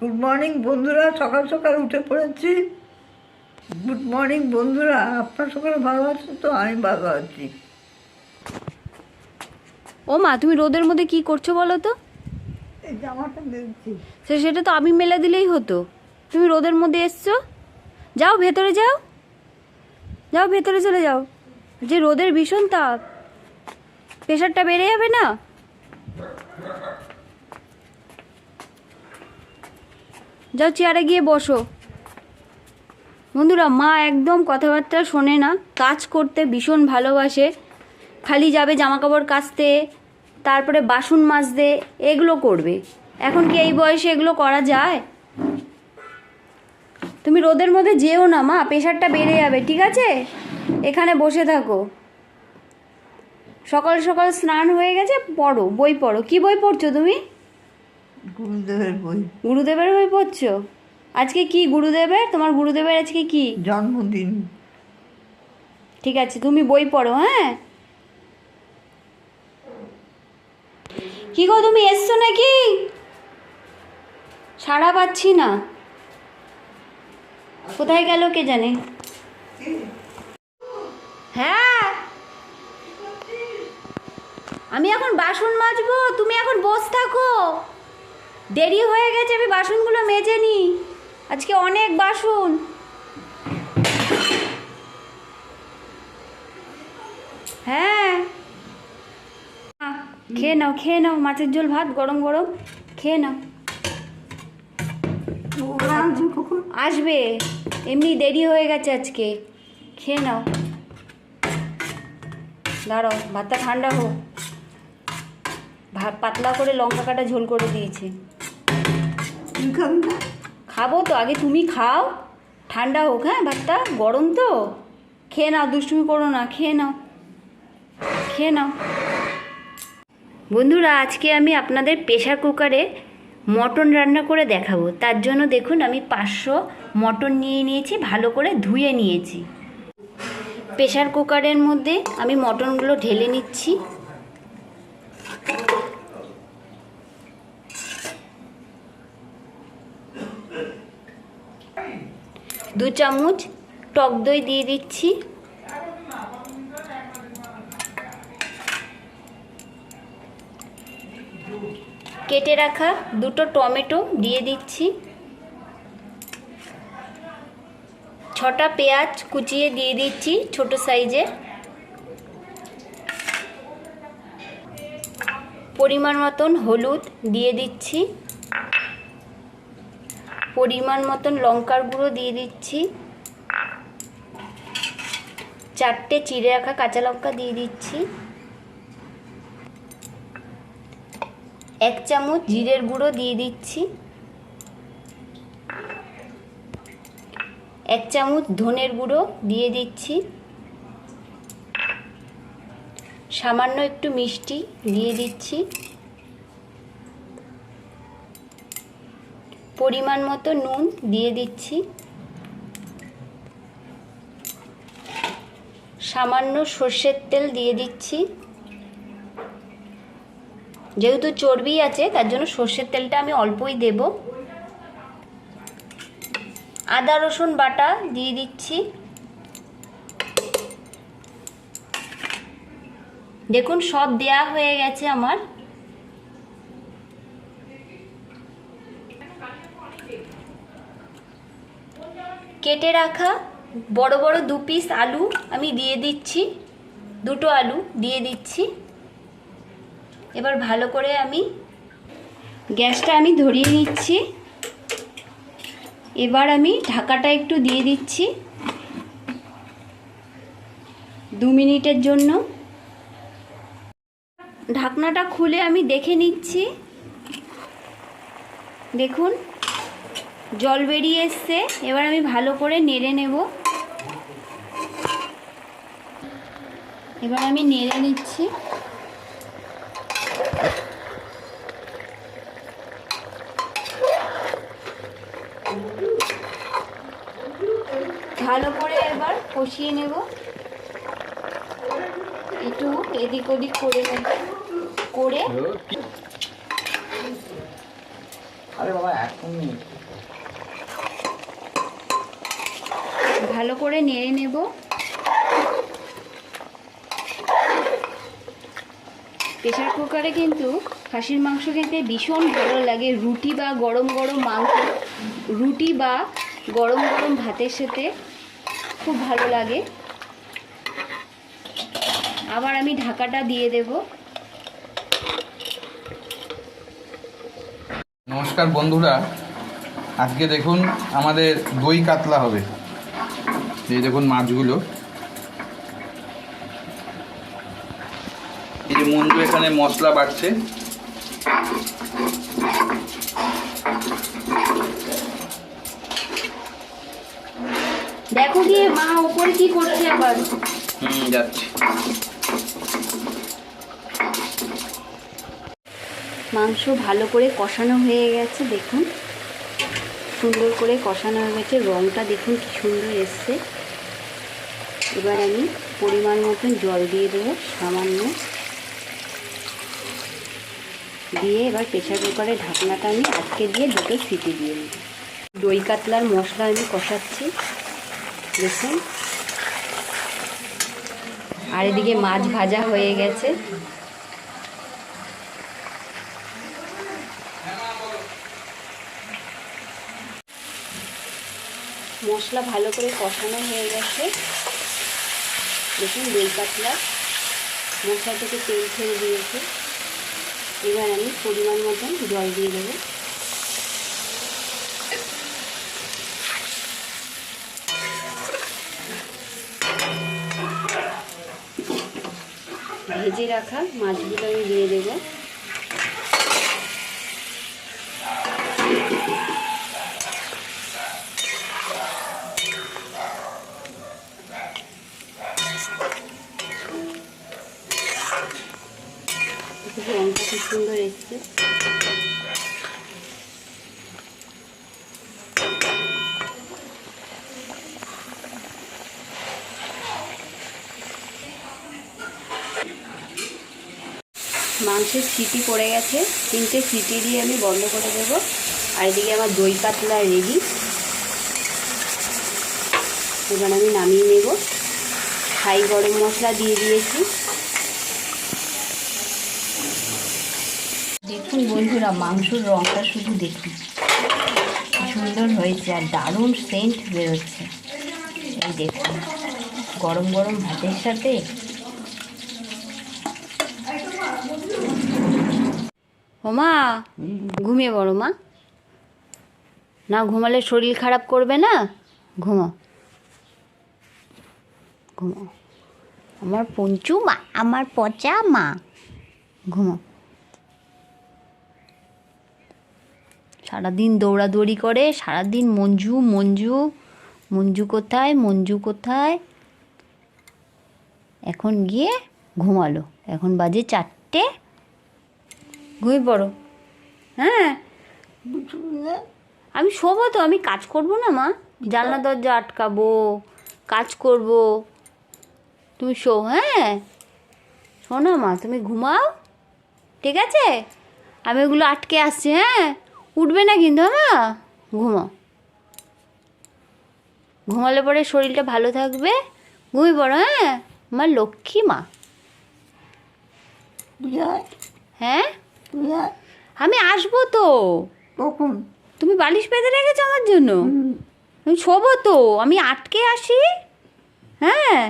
Good morning বন্ধুরা। সকাল সকাল উঠে পড়েছি। গুড মর্নিং বন্ধুরা। আপনার সকালে ভালো আছেন তো? আমি ভালো আছি। ও মা তুমি রোদের মধ্যে কি করছ বলো তো? এই জামাটা সে সেটা তো আমি মেলে দিলেই হতো। তুমি রোদের মধ্যে এসছো? যাও ভেতরে যাও। যাও ভেতরে চলে যাও। যে রোদের ভীষণ তাপ। প্রেশারটা বেড়ে যাবে না? যাও চেয়ারে গিয়ে বসো। বন্ধুরা, মা একদম কথাবার্তা শোনে না, কাজ করতে ভীষণ ভালোবাসে। খালি যাবে জামা কাপড় কাচতে, তারপরে বাসন মাজতে, এগুলো করবে। এখন কি এই বয়সে এগুলো করা যায়? তুমি রোদের মধ্যে যেও না, মা, প্রেশারটা বেড়ে যাবে, ঠিক আছে? এখানে বসে থাকো। সকাল সকাল স্নান হয়ে গেছে, পড়ো, বই পড়ো। কি বই পড়ছো তুমি? গুরুদেবের বই। গুরুদেবের বই পড়ছো? আজকে কি গুরুদেবের? তোমার গুরুদেবের আজকে কি? জন্মদিন। ঠিক আছে তুমি বই পড়ো হ্যাঁ? কি গো তুমি এসছো নাকি? সাড়া পাচ্ছি না। কোথায় গেল কে জানে? হ্যাঁ? আমি এখন বাসন মাজবো তুমি এখন বস থাকো। দেরি হয়ে গেছে, আমি বাসনগুলো মেজে নি আজকে অনেক বাসন। হ্যাঁ। খেয়ে নাও খেয়ে নাও, মাছের ঝোল, ভাত গরম গরম, খেয়ে নাও। আসবে, এমনি দেরি হয়ে গেছে আজকে। খেয়ে নাও। দাঁড়াও, ভাতটা ঠান্ডা হোক। ভাত পাতলা করে লঙ্কা কাটা ঝোল করে দিয়েছে। খাব তো, আগে তুমি খাও। ঠান্ডা হোক হ্যাঁ ভাতটা। গরম তো। খেয়ে নাও, দুষ্টুমি করো না, খেয়ে নাও। খেয়ে নাও। বন্ধুরা, আজকে আমি আপনাদের প্রেশার কুকারে মটন রান্না করে দেখাবো। তার জন্য দেখুন, আমি পাঁচশো মটন নিয়ে নিয়েছি, ভালো করে ধুয়ে নিয়েছি। প্রেশার কুকারের মধ্যে আমি মটনগুলো ঢেলে নিচ্ছি। দু চামচ টক দই দিয়ে দিচ্ছি। কেটে রাখা দুটো টমেটো দিয়ে দিচ্ছি। ছটা পেঁয়াজ কুচিয়ে দিয়ে দিচ্ছি ছোট সাইজের পরিমাণ মতন হলুদ দিয়ে দিচ্ছি। পরিমাণ মতন লঙ্কার গুঁড়ো দিয়ে দিচ্ছি। চারটে চিড়ে রাখা কাঁচা লঙ্কা দিয়ে দিচ্ছি। এক চামচ জিরের গুঁড়ো দিয়ে দিচ্ছি। এক চামচ ধনের গুঁড়ো দিয়ে দিচ্ছি। সামান্য একটু মিষ্টি দিয়ে দিচ্ছি। পরিমাণ মতো নুন দিয়ে দিচ্ছি। সামান্য সর্ষের তেল দিয়ে দিচ্ছি। যেহেতু চর্বি আছে, তার জন্য সর্ষের তেলটা আমি অল্পই দেব। আদা, রসুন বাটা দিয়ে দিচ্ছি। দেখুন, সব দেয়া হয়ে গেছে আমার। কেটে রাখা বড় বড় দু পিস আলু আমি দিয়ে দিচ্ছি, দুটো আলু দিয়ে দিচ্ছি। এবার ভালো করে আমি গ্যাসটা আমি ধরিয়ে নিচ্ছি। এবার আমি ঢাকাটা একটু দিয়ে দিচ্ছি। দু মিনিটের জন্য। ঢাকনাটা খুলে আমি দেখে নিচ্ছি। দেখুন জল বেরিয়ে এসছে, এবার আমি ভালো করে নেড়ে নেব। এবার আমি নেড়ে নিচ্ছি। ভালো করে এবার কষিয়ে নেব। একটু এদিক ওদিক করে নেব, করে। আরে বাবা এখন নেই ভালো করে নেড়ে নেব। প্রেশার কুকারে কিন্তু খাসির মাংস খেতে ভীষণ ভালো লাগে। রুটি বা গরম গরম মাংস, রুটি বা গরম গরম ভাতের সাথে খুব ভালো লাগে। আবার আমি ঢাকাটা দিয়ে দেব। নমস্কার বন্ধুরা, আজকে দেখুন আমাদের দই কাতলা হবে। এই দেখুন মাছগুলো। এই যে মঞ্জু এখানে মশলা বাড়ছে দেখো মা ওপরে কি করছে আবার? হুম যাচ্ছে। মাংস ভালো করে কষানো হয়ে গেছে দেখুন। সুন্দর করে কষানো হয়ে গেছে রঙটা দেখুন কি সুন্দর এসছে। এবার আমি পরিমাণ মতন জল দিয়ে দেবো, সামান্য। দিয়ে এবার প্রেশার কুকারে ঢাকনাটা আমি আটকে দিয়ে দুটো সিটি দিয়ে নেব দই কাতলার মশলা আমি কষাচ্ছি, দেখুন। আর এদিকে মাছ ভাজা হয়ে গেছে। মশলা ভালো করে কষানো হয়ে গেছে। দেখুন বেলপাতলা মশলা থেকে তেল ছেড়ে দিয়েছে। এবার আমি পরিমাণ মতন জল দিয়ে দেবো। ভেজে রাখা মাছগুলো আমি দিয়ে দেবো। খুব সুন্দর মাংসের সিটি পড়ে গেছে। তিনটে সিটি দিয়ে আমি বন্ধ করে দেব। আর এদিকে আমার দই কাতলা রেডি। এবার আমি নামিয়ে নেব। ছাই গরম মশলা দিয়ে দিয়েছি। দেখুন বন্ধুরা, মাংসর রঙটা শুধু দেখুন। সুন্দর হয়েছে আর দারুণ সেন্ট বেরোচ্ছে। এই দেখুন, গরম গরম ভাতের সাথে। ওমা ঘুমিয়ে পড়ো মা। না ঘুমালে শরীর খারাপ করবে না? ঘুমো। ঘুমো। আমার পঞ্চু মা, আমার পচা মা। ঘুমো। সারাদিন দৌড়াদৌড়ি করে, সারাদিন মঞ্জু মঞ্জু মঞ্জু কোথায় মঞ্জু কোথায়? এখন গিয়ে ঘুমালো। এখন বাজে চারটে। ঘুমিয়ে পড়ো। হ্যাঁ? আমি শোবো তো, আমি কাজ করব না মা। জানলা দরজা আটকাবো, কাজ করব। তুমি শো হ্যাঁ? শোনো মা, তুমি ঘুমাও। ঠিক আছে? আমি ওগুলো আটকে আসছি হ্যাঁ? উঠবে না কিন্তু হ্যাঁ? ঘুমাও ঘুমালে পরে শরীরটা ভালো থাকবে ঘুমিয়ে পড়ো হ্যাঁ? আমার লক্ষ্মী মা। হ্যাঁ? আমি আসব তো। কখন? তুমি বালিশ পেতে রেখেছো আমার জন্য? আমি শোবো তো। আমি আটকে আসি। হ্যাঁ?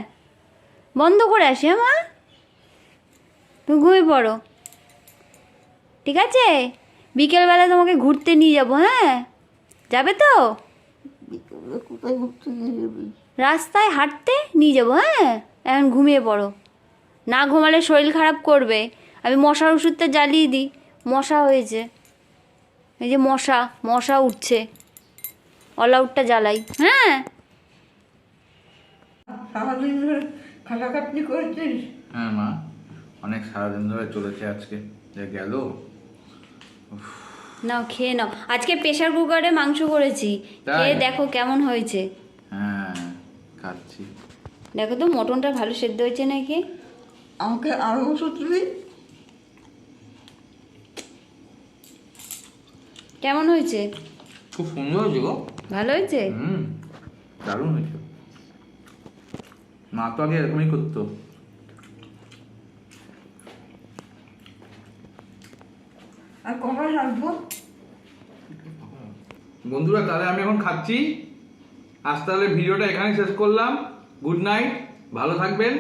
বন্ধ করে আসি হ্যাঁ মা? তুমি ঘুমিয়ে পড়ো। ঠিক আছে? বিকেলবেলা তোমাকে ঘুরতে নিয়ে যাব হ্যাঁ? যাবে তো? রাস্তায় হাঁটতে নিয়ে যাব হ্যাঁ? এখন ঘুমিয়ে পড়ো। না ঘুমালে শরীর খারাপ করবে। আমি মশার ওষুধটা জ্বালিয়ে দিই। মশা হয়েছে। এই যে মশা মশা উঠছে। অল আউটটা জ্বালাই হ্যাঁ? সারাদিন ধরে খাটাখাটনি করেছিস? হ্যাঁ মা অনেক সারাদিন ধরে চলেছে আজকে। যে গেল নাও খেয়ে নাও। আজকে প্রেশার কুকারে মাংস করেছি। খেয়ে দেখো কেমন হয়েছে। হ্যাঁ খাচ্ছি। দেখো তো মটনটা ভালো সেদ্ধ হয়েছে নাকি? আমাকে আরও ওষুধ দিবি? কেমন হয়েছে? খুব সুন্দর হয়েছে গো। ভালো হয়েছে? হুম দারুণ হয়েছে। মা তো আগে এরকমই করতো। রাখব। বন্ধুরা, তাহলে আমি এখন খাচ্ছি। আজ তাহলে ভিডিওটা এখানে শেষ করলাম। গুড নাইট, ভালো থাকবেন।